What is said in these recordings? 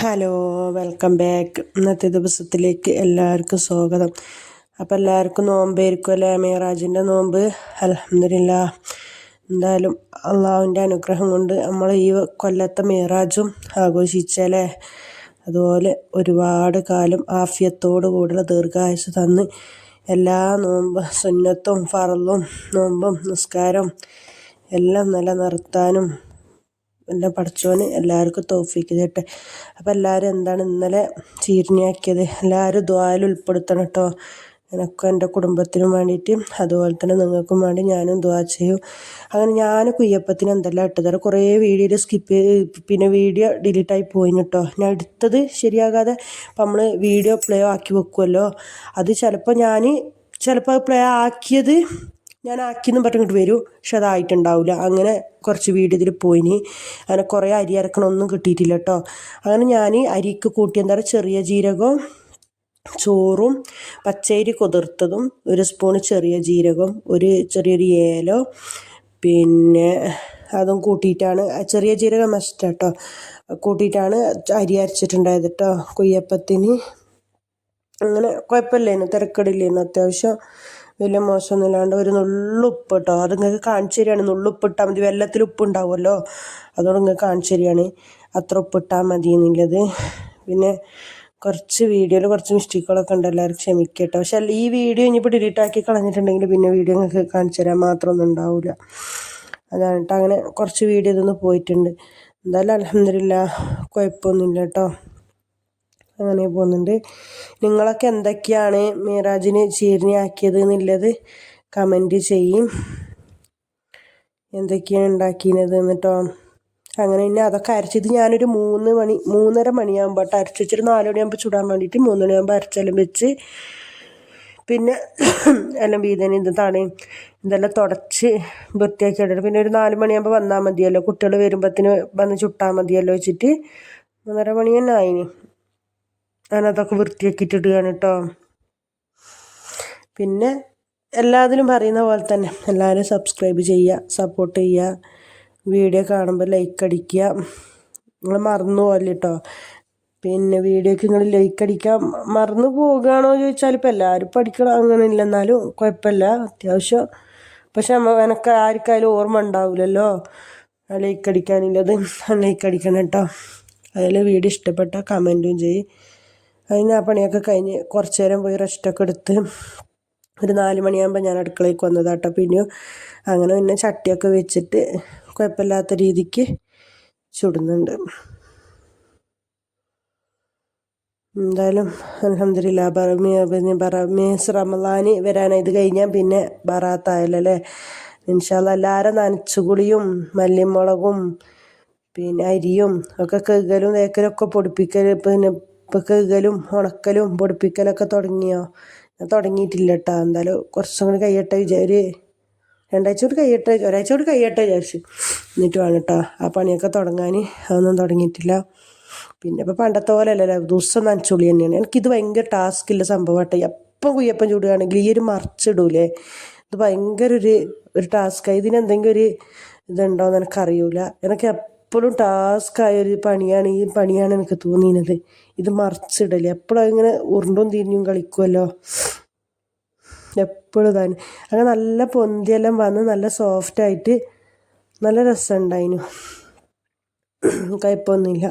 Hello welcome back ഇന്നത്തെ ദിവസത്തിലേക്ക് എല്ലാവർക്കും സ്വാഗതം. അപ്പം എല്ലാവർക്കും നോമ്പായിരിക്കും അല്ലേ? മേറാജിന്റെ നോമ്പ്. അലഹമില്ല എന്തായാലും അള്ളാഹുവിന്റെ അനുഗ്രഹം കൊണ്ട് നമ്മൾ ഈ കൊല്ലത്തെ മേറാജും ആഘോഷിച്ചല്ലേ? അതുപോലെ ഒരുപാട് കാലം ആഫിയത്തോടു കൂടിയുള്ള ദീർഘായുസ് തന്ന് എല്ലാ നോമ്പ് സുന്നത്തും ഫറലും നോമ്പും നിസ്കാരം എല്ലാം നിലനിർത്താനും എല്ലാം പഠിച്ചോന് എല്ലാവർക്കും തോഫിക്ക് കേട്ടെ അപ്പോൾ എല്ലാവരും എന്താണ് ഇന്നലെ ചീരണിയാക്കിയത് എല്ലാവരും ദ്വായിൽ ഉൾപ്പെടുത്തണം കേട്ടോ എനക്കും എന്റെ കുടുംബത്തിനും വേണ്ടിയിട്ട് അതുപോലെ തന്നെ നിങ്ങൾക്കും വേണ്ടി ഞാനും ദ്വാ ചെയ്യും. അങ്ങനെ ഞാൻ കുയ്യപ്പത്തിന് എന്തെല്ലാം ഇട്ടത്? കുറേ വീഡിയോയിൽ സ്കിപ്പ് പിന്നെ വീഡിയോ ഡിലീറ്റായി പോയി കേട്ടോ ഞാൻ എടുത്തത് ശരിയാകാതെ അപ്പം നമ്മൾ വീഡിയോ പ്ലേ ആക്കി വെക്കുമല്ലോ അത് ചിലപ്പോൾ ഞാൻ ചിലപ്പോൾ പ്ലേ ആക്കിയത് ഞാൻ ആക്കിയെന്നും പറഞ്ഞിട്ട് വരൂ. പക്ഷെ അതായിട്ടുണ്ടാവില്ല അങ്ങനെ കുറച്ച് വീട് ഇതിൽ പോയിനി. അങ്ങനെ കുറേ അരി അരക്കണമൊന്നും കിട്ടിയിട്ടില്ല കേട്ടോ. അങ്ങനെ ഞാൻ അരിക്ക് കൂട്ടി എന്താ പറയുക ചെറിയ ജീരകവും ചോറും പച്ചരി കുതിർത്തതും ഒരു സ്പൂൺ ചെറിയ ജീരകം ഒരു ചെറിയൊരു ഏലോ പിന്നെ അതും കൂട്ടിയിട്ടാണ്. ചെറിയ ജീരകം മസ്റ്റ് കേട്ടോ. കൂട്ടിയിട്ടാണ് അരി അരച്ചിട്ടുണ്ടായത് കേട്ടോ. കുയ്യപ്പത്തിന് അങ്ങനെ കുഴപ്പമില്ലായിരുന്നു തിരക്കടില്ലായിരുന്നു അത്യാവശ്യം വലിയ മോശമൊന്നുമില്ലാണ്ട് ഒരു നുള്ളുപ്പ് കേട്ടോ അത് നിങ്ങൾക്ക് കാണിച്ചു തരികയാണ് നുള്ളുപ്പ് ഇട്ടാൽ മതി. വെള്ളത്തിൽ ഉപ്പ് ഉണ്ടാവുമല്ലോ അതുകൊണ്ട് നിങ്ങൾക്ക് കാണിച്ചു തരികയാണ് അത്ര ഉപ്പ് ഇട്ടാൽ മതി എന്നുള്ളത്. പിന്നെ കുറച്ച് വീഡിയോയിൽ കുറച്ച് മിസ്റ്റേക്കുകളൊക്കെ ഉണ്ട്. എല്ലാവരും ക്ഷമിക്കുക കേട്ടോ പക്ഷെ ഈ വീഡിയോ ഇനിയിപ്പോൾ ഡിലീറ്റ് ആക്കി കളഞ്ഞിട്ടുണ്ടെങ്കിൽ പിന്നെ വീഡിയോ നിങ്ങൾക്ക് കാണിച്ചു തരാൻ മാത്രമൊന്നും ഉണ്ടാവില്ല അതാണ് കേട്ടോ അങ്ങനെ കുറച്ച് വീഡിയോ ഇതൊന്ന് പോയിട്ടുണ്ട്. എന്തായാലും അലഹമില്ല കുഴപ്പമൊന്നുമില്ല കേട്ടോ അങ്ങനെ പോകുന്നുണ്ട്. നിങ്ങളൊക്കെ എന്തൊക്കെയാണ് മീറാജിന് ചീരണിയാക്കിയത് എന്നുള്ളത് കമന്റ് ചെയ്യും. എന്തൊക്കെയാണ് ഉണ്ടാക്കിയത് എന്നിട്ടോ അങ്ങനെ പിന്നെ അതൊക്കെ അരച്ചത് ഞാനൊരു മൂന്ന് മണി മൂന്നര മണിയാകുമ്പോൾ അരച്ച് വെച്ചിട്ട് നാല് മണിയാകുമ്പോൾ ചുടാൻ വേണ്ടിയിട്ട് മൂന്ന് മണിയാകുമ്പോൾ അരച്ചെല്ലാം വെച്ച് പിന്നെ എല്ലാം വീതന തണയും ഇതെല്ലാം തുടച്ച് വൃത്തിയാക്കി ഇടണം. പിന്നെ ഒരു നാല് മണിയാകുമ്പോൾ വന്നാൽ മതിയല്ലോ. കുട്ടികൾ വരുമ്പോഴത്തേന് വന്ന് ചുട്ടാൽ മതിയല്ലോ വെച്ചിട്ട്. മൂന്നര മണി തന്നെ ആയിന്. ഞാനതൊക്കെ വൃത്തിയാക്കിയിട്ടിടുകയാണ് കേട്ടോ പിന്നെ എല്ലാത്തിലും പറയുന്ന പോലെ തന്നെ എല്ലാവരും സബ്സ്ക്രൈബ് ചെയ്യുക സപ്പോർട്ട് ചെയ്യുക വീഡിയോ കാണുമ്പോൾ ലൈക്ക് അടിക്കുക. നിങ്ങൾ മറന്നു പോകല്ലേ കേട്ടോ പിന്നെ വീഡിയോക്ക് നിങ്ങൾ ലൈക്ക് അടിക്കാൻ മറന്നു പോകുകയാണോ ചോദിച്ചാൽ ഇപ്പോൾ എല്ലാവരും പഠിക്കണം അങ്ങനെ ഇല്ല. എന്നാലും കുഴപ്പമില്ല അത്യാവശ്യം. പക്ഷെ എനിക്ക് ആർക്കായാലും ഓർമ്മ ഉണ്ടാവില്ലല്ലോ ലൈക്ക് അടിക്കാനില്ലത്. ലൈക്ക് അടിക്കണം കേട്ടോ അതിൽ വീഡിയോ ഇഷ്ടപ്പെട്ട കമന്റും ചെയ്യും. അതിന് ആ പണിയൊക്കെ കഴിഞ്ഞ് കുറച്ച് നേരം പോയി റെസ്റ്റൊക്കെ എടുത്ത് ഒരു നാല് മണിയാകുമ്പോൾ ഞാൻ അടുക്കളയ്ക്ക് വന്നതാട്ടോ. പിന്നെയും അങ്ങനെ പിന്നെ ചട്ടിയൊക്കെ വെച്ചിട്ട് കുഴപ്പമില്ലാത്ത രീതിക്ക് ചുടുന്നുണ്ട്. എന്തായാലും അലഹമില്ല ബറമി ബറമീസ് റമലാനി വരാനായി. ഇത് കഴിഞ്ഞാൽ പിന്നെ ബറാത്തായല്ലേ ഇൻഷാല്ല എല്ലാവരും നനച്ചുകുളിയും മല്ലിമുളകും പിന്നെ അരിയും ഒക്കെ കഴുകലും തേക്കലും ഒക്കെ പൊടിപ്പിക്കൽ പിന്നെ ഇപ്പം കഴുകലും ഉണക്കലും പൊടിപ്പിക്കലൊക്കെ തുടങ്ങിയോ? ഞാൻ തുടങ്ങിയിട്ടില്ല കേട്ടോ എന്തായാലും കുറച്ചും കൂടി കഴിയട്ടെ വിചാരി. രണ്ടാഴ്ച കൂടി കഴിയട്ടെ ഒരാഴ്ച കൂടി കഴിയട്ടെ വിചാരിച്ചു. എന്നിട്ട് വേണം കേട്ടോ ആ പണിയൊക്കെ തുടങ്ങാൻ അതൊന്നും തുടങ്ങിയിട്ടില്ല. പിന്നെ ഇപ്പം പണ്ടത്തെ പോലെ അല്ലല്ലോ ദിവസം നനച്ചുള്ളി തന്നെയാണ്. എനിക്കിത് ഭയങ്കര ടാസ്ക്കില്ല സംഭവമായിട്ട്. എപ്പം കുയ്യപ്പം ചൂടുകയാണെങ്കിൽ ഈ ഒരു മറിച്ചിടൂലേ. ഇത് ഭയങ്കര ഒരു ഒരു ടാസ്ക്കാണ് ഇതിനെന്തെങ്കിലും ഒരു ഇതുണ്ടോ എന്ന് എനിക്കറിയില്ല എനിക്ക് എപ്പോഴും ടാസ്ക്കായ ഒരു പണിയാണ് ഈ പണിയാണ് എനിക്ക് തോന്നിയത്. ഇത് മറിച്ചിടൽ. എപ്പോഴും ഇങ്ങനെ ഉരുണ്ടും തിരിഞ്ഞും കളിക്കുമല്ലോ എപ്പോഴും തന്നെ അങ്ങനെ നല്ല പൊന്തിയെല്ലാം വന്ന് നല്ല സോഫ്റ്റ് ആയിട്ട് നല്ല രസമുണ്ടായിനു. കയ്പൊന്നുമില്ല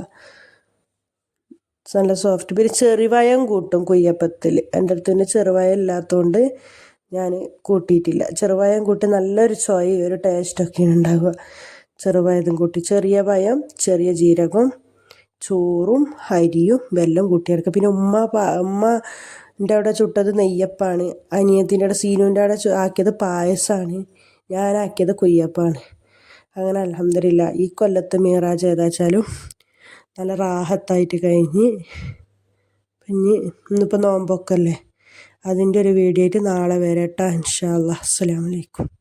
നല്ല സോഫ്റ്റ് പിന്നെ ചെറുവയം കൂട്ടും കുയ്യപ്പത്തിൽ. എന്റെ അടുത്ത് പിന്നെ ചെറുവയം ഇല്ലാത്തതുകൊണ്ട് ഞാൻ കൂട്ടിയിട്ടില്ല. ചെറുവയം കൂട്ടി നല്ലൊരു ചോയ ഒരു ടേസ്റ്റൊക്കെയാണ് ഉണ്ടാവുക. ചെറുപയതും കൂട്ടി ചെറിയ പയം ചെറിയ ജീരകം ചോറും അരിയും വെല്ലം കൂട്ടിയെടുക്കുക. പിന്നെ ഉമ്മ ഉമ്മ എന്റെ അവിടെ ചുട്ടത് നെയ്യപ്പാണ്. അനിയത്തിന്റെ അവിടെ സീനുവിന്റെ അവിടെ ആക്കിയത് പായസമാണ് ഞാനാക്കിയത് കൊയ്യപ്പാണ്. അങ്ങനെ അലഹമില്ല ഈ കൊല്ലത്ത് മീറാജ് ഏതാച്ചാലും നല്ല റാഹത്തായിട്ട് കഴിഞ്ഞ് പിന്നെ ഇന്നിപ്പോൾ നോമ്പൊക്കെ അല്ലേ അതിന്റെ ഒരു വീഡിയോ ആയിട്ട് നാളെ വരട്ടെ ഇൻഷാ അല്ലാ അസ്സാം വലൈക്കും